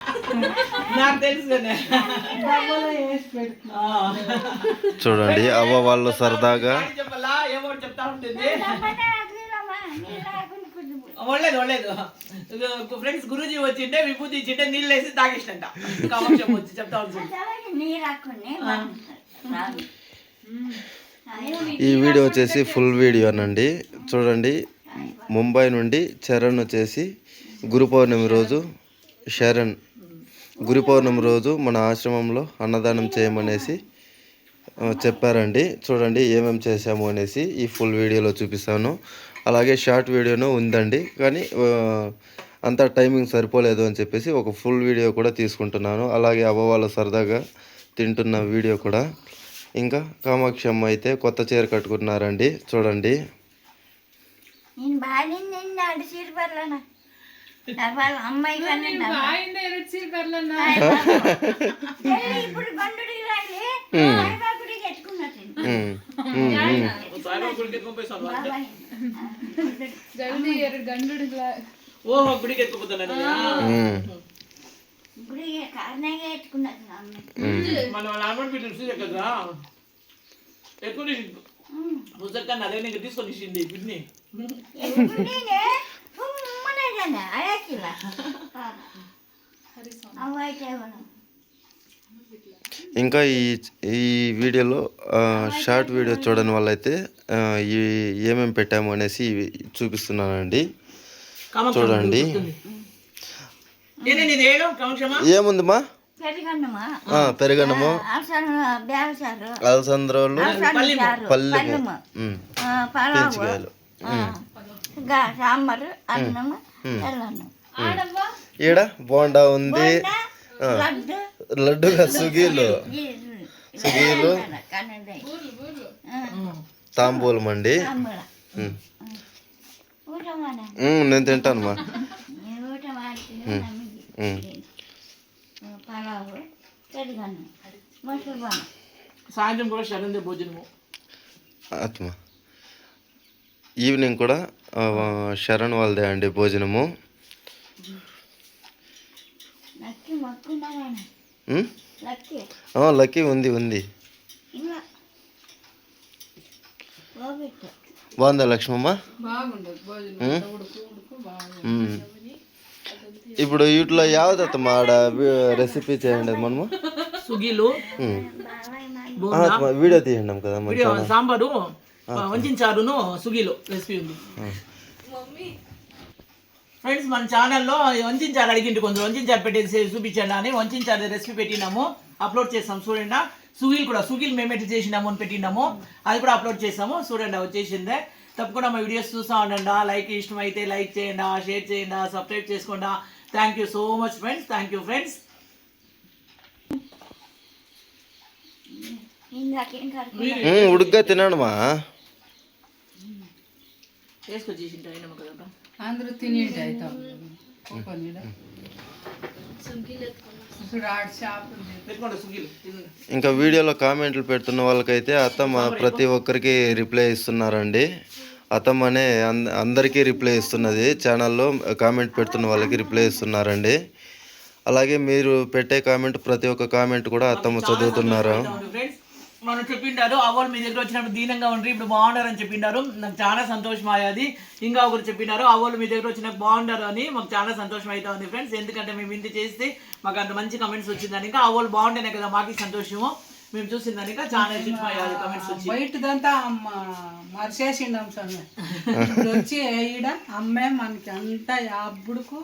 చూడండి అవ్వ వాళ్ళు సరదాగా. ఒళ్ళేదు ఒళ్ళేదు. ఫ్రెండ్స్ గురూజీ వచ్చింటే విభూతి ఇచ్చింటే నీళ్ళు వేసి తాగేసినంట. వచ్చి చెప్తా ఈ వీడియో వచ్చేసి ఫుల్ వీడియోనండి. చూడండి ముంబై నుండి చరణ్ వచ్చేసి గురు పౌర్ణమి రోజు శరణ్ గురు పౌర్ణమి రోజు మన ఆశ్రమంలో అన్నదానం చేయమనేసి చెప్పారండి. చూడండి ఏమేమి చేశాము అనేసి ఈ ఫుల్ వీడియోలో చూపిస్తాను. అలాగే షార్ట్ వీడియోను ఉందండి. కానీ అంత టైమింగ్ సరిపోలేదు అని చెప్పేసి ఒక ఫుల్ వీడియో కూడా తీసుకుంటున్నాను. అలాగే అవ్వవాళ్ళు సరదాగా తింటున్న వీడియో కూడా. ఇంకా కామాక్షి అమ్మ అయితే కొత్త చీర కట్టుకున్నారండి. చూడండి. నేను అమ్మాయి ఇప్పుడు బండు ఓహో గుడికి ఎత్తుకుపోతాను మన నార్మల్ బిడ్డలు చూసే కదా ఎక్కువ పుస్తకాన్ని తీసుకొని ఇంకా ఈ ఈ వీడియోలో షార్ట్ వీడియో చూడని వాళ్ళైతే ఈ ఏమేమి పెట్టాము అనేసి చూపిస్తున్నానండి. చూడండి. ఏముందిమా పెరిగన్నమా? అలసంద్రోలు పల్లెము. పెంచికాయలు సాంబారు అన్నము ఈడ బోండా ఉంది. లడ్డు. లడ్డుగా సుగీలు? ఈ- సుగీలు. తాంబూలం అండి. నేను తింటాను మా. సాయంత్రం కూడా శరణ్ భోజనము. ఆత్మ ఈవినింగ్ కూడా శరణ్ వాళ్ళదే అండి భోజనము. లక్కి మొక్కున్నారాయన ఉమ్? లక్కి. ఆ, లక్కీ ఉంది ఉంది. బాగుందా లక్ష్మమ్మ. ఇప్పుడు వీటిలో యావదత్తమ్మ ఆడ రెసిపీ చేయండి మనము సుగీలు. వీడియో తీయండి కదా సాంబారు వంచిన చారును సుగీలు రెసిపీ ఉంది. ఫ్రెండ్స్ మన ఛానల్లో వంచిన చారు అడిగింటి కొంచెం. వంచిన చారు పెట్టేసి చూపించండి అని. వంచిన చారు రెసిపీ పెట్టినాము. అప్లోడ్ చేస్తాం చూడండి. సుగీల్ కూడా సుగీల్ మేము ఎట్లా చేసినాము అని పెట్టినాము. అది కూడా అప్లోడ్ చేసాము. చూడండి వచ్చేసిందే. తప్పకుండా మా వీడియోస్ చూస్తూ ఉండండి. లైక్ ఇష్టం అయితే లైక్ చేయండి షేర్ చేయండి సబ్స్క్రైబ్ చేసుకోండి. Thank you so much friends thank you friends ఉడుగ్గా తినడమా? అందరూ తినేటి అవుతాం. ఇంకా వీడియోలో కామెంట్లు పెడుతున్న వాళ్ళకైతే అత్తమ్మ ప్రతి ఒక్కరికి రిప్లై ఇస్తున్నారండి. అత్తమ్మ అనే అంద- అందరికీ రిప్లై ఇస్తున్నది. ఛానల్లో కామెంట్ పెడుతున్న వాళ్ళకి రిప్లై ఇస్తున్నారండి. అలాగే మీరు పెట్టే కామెంట్ ప్రతి ఒక్క కామెంట్ కూడా అత్తమ్మ చదువుతున్నారు. ఫ్రెండ్స్ మనం చెప్పిండారు అవ్వలు మీ దగ్గర వచ్చినప్పుడు దీనంగా ఉండ్రి ఇప్పుడు బాగుండారు అని చెప్పిండారు. నాకు చాలా సంతోషం అయ్యాది. ఇంకా ఒకరు చెప్పినారు అవ్వలు మీ దగ్గర వచ్చినప్పుడు బాగుండారు అని మాకు చాలా సంతోషం అయితే ఉంది ఫ్రెండ్స్ ఎందుకంటే మేము ఇంత చేస్తే మాకు అంత మంచి కమెంట్స్ వచ్చిందని. ఇంకా అవ్వలు బాగుంటేనే కదా మాకు సంతోషము. మేము చూసిందని ఇంకా చాలా అయ్యాది కమెంట్స్ వచ్చి. బయటదంతా అమ్మ మరిచేసిండాం స్వామి. ఇప్పుడు వచ్చి ఈడ అమ్మే మనకి అంతా అప్పుడుకు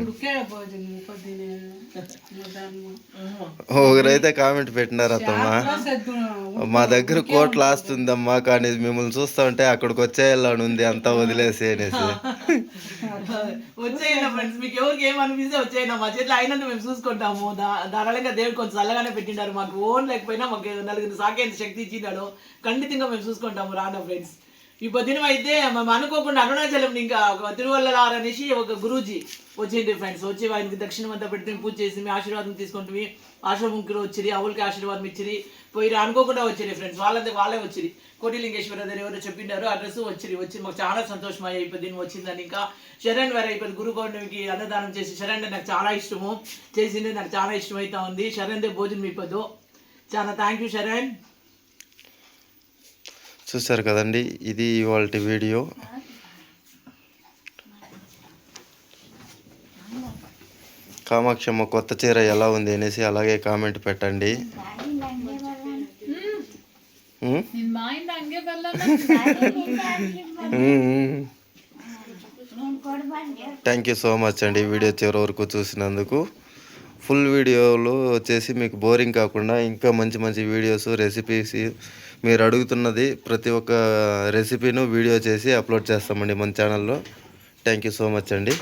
ఉడికే భోజనం పొద్దునే ఒకరైతే కామెంట్ పెట్టినారు అత్తమ్మ. మా దగ్గర కోట్లు ఆస్తుందమ్మా కానీ మిమ్మల్ని చూస్తా ఉంటే అక్కడికి వచ్చేయాలని ఉంది అంతా వదిలేసి అనేసి. వచ్చేయండి ఫ్రెండ్స్ మీకు ఎవరికి ఏమనిపిస్తే వచ్చేయండి. మా చేతిలో అయినంత మేము చూసుకుంటాము. ధారాళంగా దేవుడు కొంచెం చల్లగానే పెట్టిండారు. మాకు ఓన్ లేకపోయినా మాకు నలుగురు సాకేంత శక్తి ఇచ్చినాడు ఖండితంగా మేము చూసుకుంటాము. రాను ఫ్రెండ్స్ ఈ పొద్దున అయితే మేము అనుకోకుండా అరుణాచలం ఇంకా తిరువల్లలారు అనేసి ఒక గురూజీ వచ్చింది ఫ్రెండ్స్ వచ్చి ఆయనకి దక్షిణం అంతా పెడితే పూజ చేసి మీ ఆశీర్వాదం తీసుకుంటుంది. ఆశ్రమంకులు వచ్చిరి అవులకి ఆశీర్వాదం ఇచ్చిరి. పోయి అనుకోకుండా వచ్చిరి ఫ్రెండ్స్ వాళ్ళంతా వాళ్ళే వచ్చిరి. కోటిలింగేశ్వర దగ్గర ఎవరో చెప్పిండారు అడ్రస్ వచ్చిరి. వచ్చి మాకు చాలా సంతోషం అయిపోయింది దీన్ని వచ్చిందని ఇంకా శరణ్ వేరే అయిపోయింది. గురు పౌర్ణమికి అన్నదానం చేసి శరణ్ నాకు చాలా ఇష్టము. చేసింది నాకు చాలా ఇష్టం అవుతా ఉంది. శరణ్ దే భోజనం అయిపోదు చాలా థ్యాంక్ యూ శరణ్. చూసారు కదండి ఇది ఇవాళ వీడియో. కామాక్షమ్మ కొత్త చీర ఎలా ఉంది అనేసి అలాగే కామెంట్ పెట్టండి. థ్యాంక్ యూ సో మచ్ అండి. వీడియో చివరి వరకు చూసినందుకు. ఫుల్ వీడియోలు వచ్చేసి మీకు బోరింగ్ కాకుండా ఇంకా మంచి మంచి వీడియోస్ రెసిపీస్ మీరు అడుగుతున్నది ప్రతి ఒక్క రెసిపీను వీడియో చేసి అప్లోడ్ చేస్తామండి మన ఛానల్లో. థ్యాంక్ యూ సో మచ్ అండి.